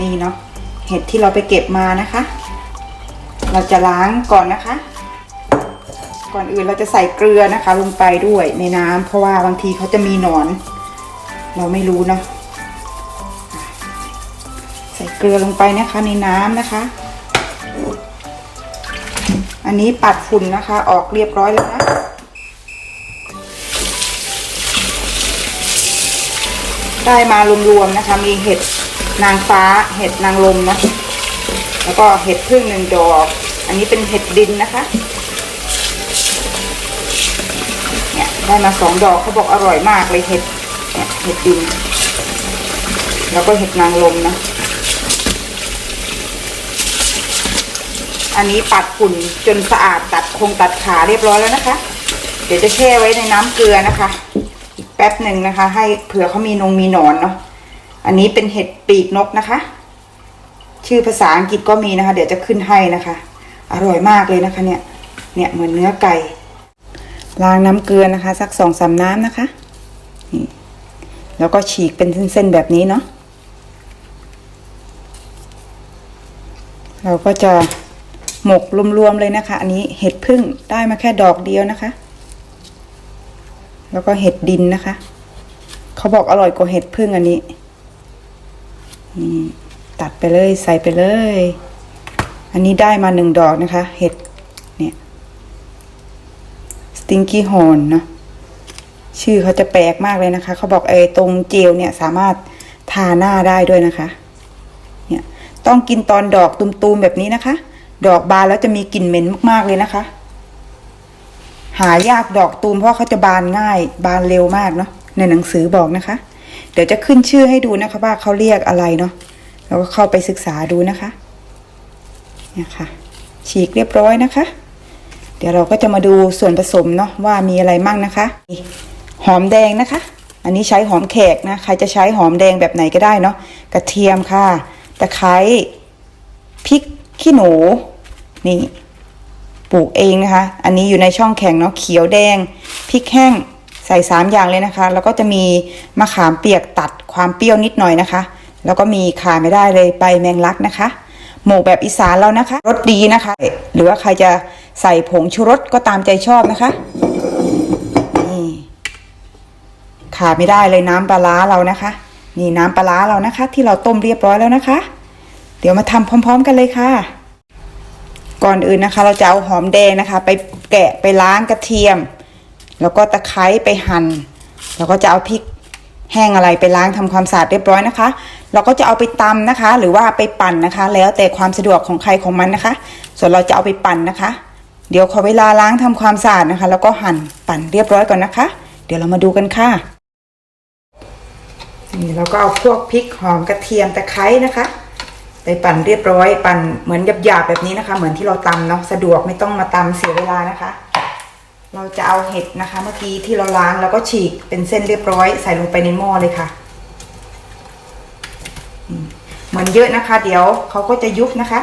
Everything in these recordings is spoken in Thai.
นี่เนาะเห็ดที่เราไปเก็บมานะคะ เราจะล้างก่อนนะคะ ก่อนอื่นเราจะใส่เกลือนะคะ ลงไปด้วยในน้ำเพราะว่าบางทีเขาจะมีหนอน เราไม่รู้เนาะใส่เกลือลงไปนะคะในน้ำนะคะ อันนี้ปัดฝุ่นนะคะ ออกเรียบร้อยแล้วนะได้มารวมๆนะคะ มีเห็ด นางฟ้าเห็ดนางลมนะ แล้วก็เห็ดพึ่งหนึ่งดอก อันนี้เป็นเห็ดดินนะคะ เนี่ยได้มาสองดอกเขาบอกอร่อยมากเลยเห็ดเนี่ยเห็ดดิน แล้วก็เห็ดนางลมนะ อันนี้ปัดฝุ่นจนสะอาดตัดคงตัดขาเรียบร้อยแล้วนะคะ เดี๋ยวจะแช่ไว้ในน้ำเกลือนะคะ อีกแป๊บหนึ่งนะคะ ให้เผื่อเขามีนงมีหนอนเนาะ อันนี้เป็นเห็ดปีกนกนะคะ ชื่อภาษาอังกฤษก็มีนะคะ เดี๋ยวจะขึ้นให้นะคะ อร่อยมากเลยนะคะเนี่ย เนี่ยเหมือนเนื้อไก่ ล้างน้ำเกลือนะคะ สักสองสามน้ำนะคะนี่แล้วก็ฉีกเป็นเส้นๆแบบนี้เนาะ เราก็จะหมกรวมๆเลยนะคะ อันนี้เห็ดพึ่งได้มาแค่ดอกเดียวนะคะ แล้วก็เห็ดดินนะคะ เขาบอกอร่อยกว่าเห็ดพึ่งอันนี้ นี่ตัดไปเลยใส่ไปเลย อันนี้ได้มาหนึ่งดอกนะคะ เห็ดเนี่ยสติงกี้ฮอนนะชื่อเขาจะแปลกมากเลยนะคะ เขาบอกไอ้ตรงเจลเนี่ยสามารถทาหน้าได้ด้วยนะคะ เนี่ยต้องกินตอนดอกตุมๆแบบนี้นะคะ ดอกบานแล้วจะมีกลิ่นเหม็นมากๆเลยนะคะ หายากดอกตูมเพราะเขาจะบานง่าย บานเร็วมากเนาะในหนังสือบอกนะคะ เดี๋ยวจะขึ้นชื่อให้ดูนะคะว่าเขาเรียกอะไรเนาะแล้วก็เข้าไปศึกษาดูนะคะเนี่ยค่ะ ฉีกเรียบร้อยนะคะ เดี๋ยวเราก็จะมาดูส่วนผสมเนาะว่ามีอะไรมั่งนะคะหอมแดงนะคะ อันนี้ใช้หอมแขกนะใครจะใช้หอมแดงแบบไหนก็ได้เนาะกระเทียมค่ะตะไคร้พริกขี้หนูนี่ปลูกเองนะคะ อันนี้อยู่ในช่องแข็งเนาะเขียวแดงพริกแห้ง ส่สามอย่างเลยนะคะ แล้วก็จะมีมะขามเปียกตัดความเปรี้ยวนิดหน่อยนะคะ แล้วก็มีขาไม่ได้เลยใบแมงลักนะคะ หมกแบบอีสานเรานะคะรสดีนะคะ หรือว่าใครจะใส่ผงชูรสก็ตามใจชอบนะคะนี่ขาดไม่ได้เลยน้ำปลาร้าเรานะคะ นี่น้ำปลาร้าเรานะคะ ที่เราต้มเรียบร้อยแล้วนะคะ เดี๋ยวมาทำพร้อม ๆ กันเลยค่ะ ก่อนอื่นนะคะ เราจะเอาหอมแดงนะคะ ไปแกะไปล้างกระเทียม แล้วก็ตะไคร้ไปหัน่นแล้วก็จะเอาพริกแห้งอะไรไปล้างทำความสะอาดเรียบร้อยนะคะ เราก็จะเอาไปตำนะคะ หรือว่าไปปั่นนะคะ แล้วแต่ความสะดวกของใครของมันนะคะ ส่วนเราจะเอาไปปั่นนะคะ เดี๋ยวขอเวลาล้างทำความสะอาดนะคะ แล้วก็หั่นปั่นเรียบร้อยก่อนนะคะ เดี๋ยวเรามาดูกันค่ะนี่เราก็เอาพวกพริกหอมกระเทียมตะไคร้นะคะไปปั่นเรียบร้อย ปั่นเหมือนหยาบๆแบบนี้นะคะ เหมือนที่เราตำเนาะสะดวกไม่ต้องมาตำเสียเวลานะคะ เราจะเอาเห็ดนะคะ เมื่อกี้ที่เราล้างแล้วก็ฉีกเป็นเส้นเรียบร้อย ใส่ลงไปในหม้อเลยค่ะ เหมือนเยอะนะคะ เดี๋ยวเขาก็จะยุบนะคะ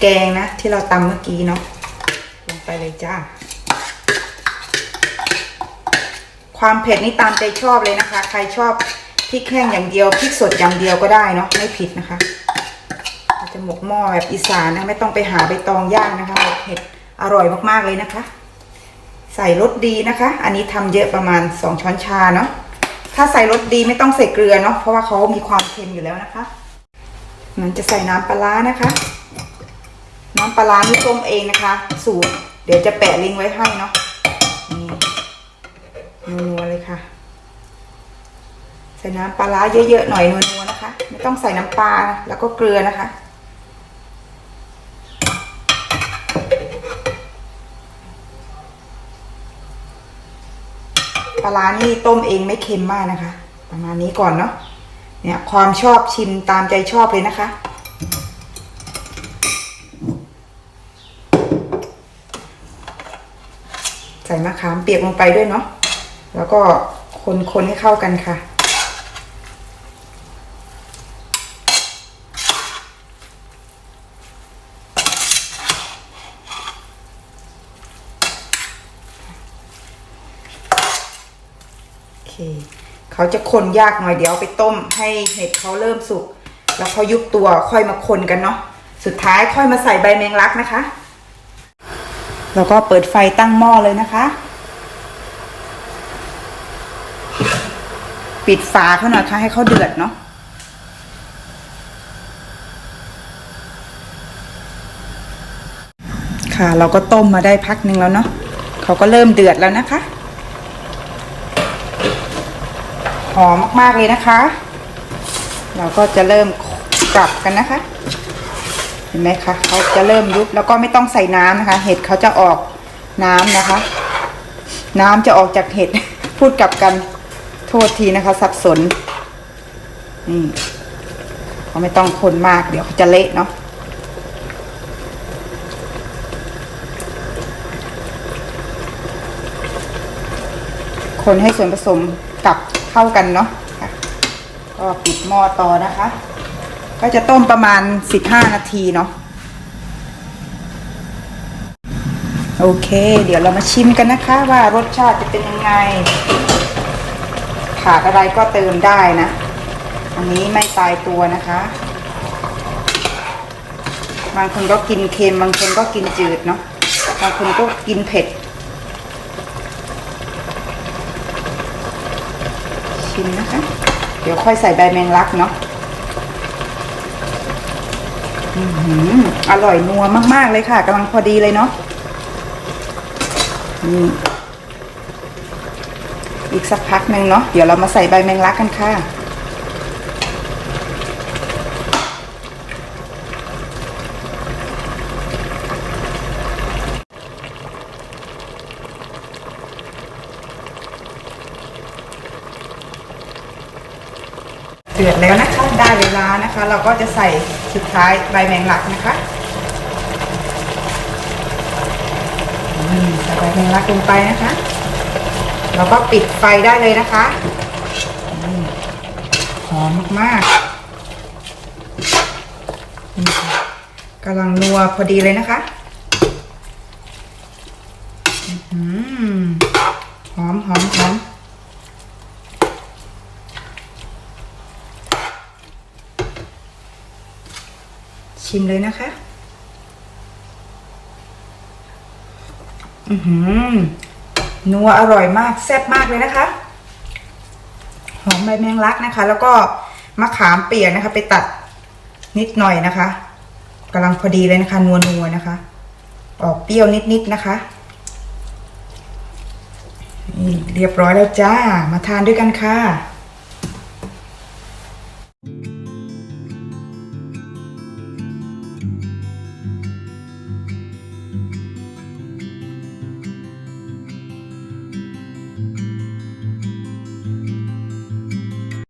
แกงนะ ที่เราตำเมื่อกี้เนาะลงไปเลยจ้า ความเผ็ดนี่ตามใจชอบเลยนะคะ ใครชอบพริกแห้งอย่างเดียวพริกสดอย่างเดียวก็ได้เนาะไม่ผิดนะคะเราจะหมกหม้อแบบอีสานนะไม่ต้องไปหาใบตองย่างนะคะหมกเผ็ดอร่อยมากๆเลยนะคะ ใส่รสดีนะคะ อันนี้ทำเยอะประมาณสองช้อนชาเนาะถ้าใส่รสดีไม่ต้องใส่เกลือเนาะเพราะว่าเขามีความเค็มอยู่แล้วนะคะมันจะใส่น้ำปลาร้านะคะ น้ำปลาร้านี่ต้มเองนะคะ สูตร เดี๋ยวจะแปะลิงก์ไว้ให้เนาะนี่นัวๆเลยค่ะ ใส่น้ำปลาร้าเยอะๆหน่อยนัวๆนะคะ ไม่ต้องใส่น้ำปลาแล้วก็เกลือนะคะปลาร้านี่ต้มเองไม่เค็มมากนะคะ ประมาณนี้ก่อนเนาะเนี่ยความชอบชิมตามใจชอบเลยนะคะ ใส่มะขามเปียกลงไปด้วยเนาะแล้วก็คนๆให้เข้ากันค่ะ เขาจะคนยากหน่อยเดี๋ยวไปต้มให้เห็ดเขาเริ่มสุก แล้วเขายุบตัวค่อยมาคนกันเนาะสุดท้ายค่อยมาใส่ใบแมงลักนะคะ แล้วก็เปิดไฟตั้งหม้อเลยนะคะ ปิดฝาเขาหน่อยค่ะ ให้เขาเดือดเนาะค่ะ เราก็ต้มมาได้พักหนึ่งแล้วเนาะเขาก็เริ่มเดือดแล้วนะคะหอมมากๆเลยนะคะ เราก็จะเริ่มกลับกันนะคะ เห็นไหมคะเขาจะเริ่มยุบแล้วก็ไม่ต้องใส่น้ำนะคะ เห็ดเขาจะออกน้ำนะคะ น้ำจะออกจากเห็ดพูดกลับกันโทษทีนะคะ สับสนนี่เขาไม่ต้องคนมากเดี๋ยวเขาจะเละเนาะคนให้ส่วนผสมกลับเข้ากันเนาะก็ปิดหม้อต่อนะคะ ก็จะต้มประมาณ 15 นาทีเนาะโอเค เดี๋ยวเรามาชิมกันนะคะ ว่ารสชาติจะเป็นยังไง ขาดอะไรก็เติมได้นะ อันนี้ไม่ตายตัวนะคะ บางคนก็กินเค็มบางคนก็กินจืดเนาะบางคนก็กินเผ็ด ชิมนะคะ เดี๋ยวค่อยใส่ใบแมงลักเนาะ อร่อยนัวมาก ๆ เลยค่ะกำลังพอดีเลยเนาะนี่อีกสักพักหนึ่งเนาะเดี๋ยวเรามาใส่ใบแมงลักกันค่ะ เดือดแล้วนะคะ ได้เวลานะคะ เราก็จะใส่ สุดท้ายใบแมงลักนะคะอืมใส่ใบแมงลักลงไปนะคะ เราก็ปิดไฟได้เลยนะคะอหอมมากๆกำลังนัวพอดีเลยนะคะอือหอมหอมหอม ชิมเลยนะคะ อือหือนัวอร่อยมากแซ่บมากเลยนะคะ หอมใบแมงลักนะคะ แล้วก็มะขามเปียกนะคะ ไปตัดนิดหน่อยนะคะกำลังพอดีเลยนะคะนัวนัวนะคะ ออกเปรี้ยวนิดๆนะคะนี่เรียบร้อยแล้วจ้า มาทานด้วยกันค่ะ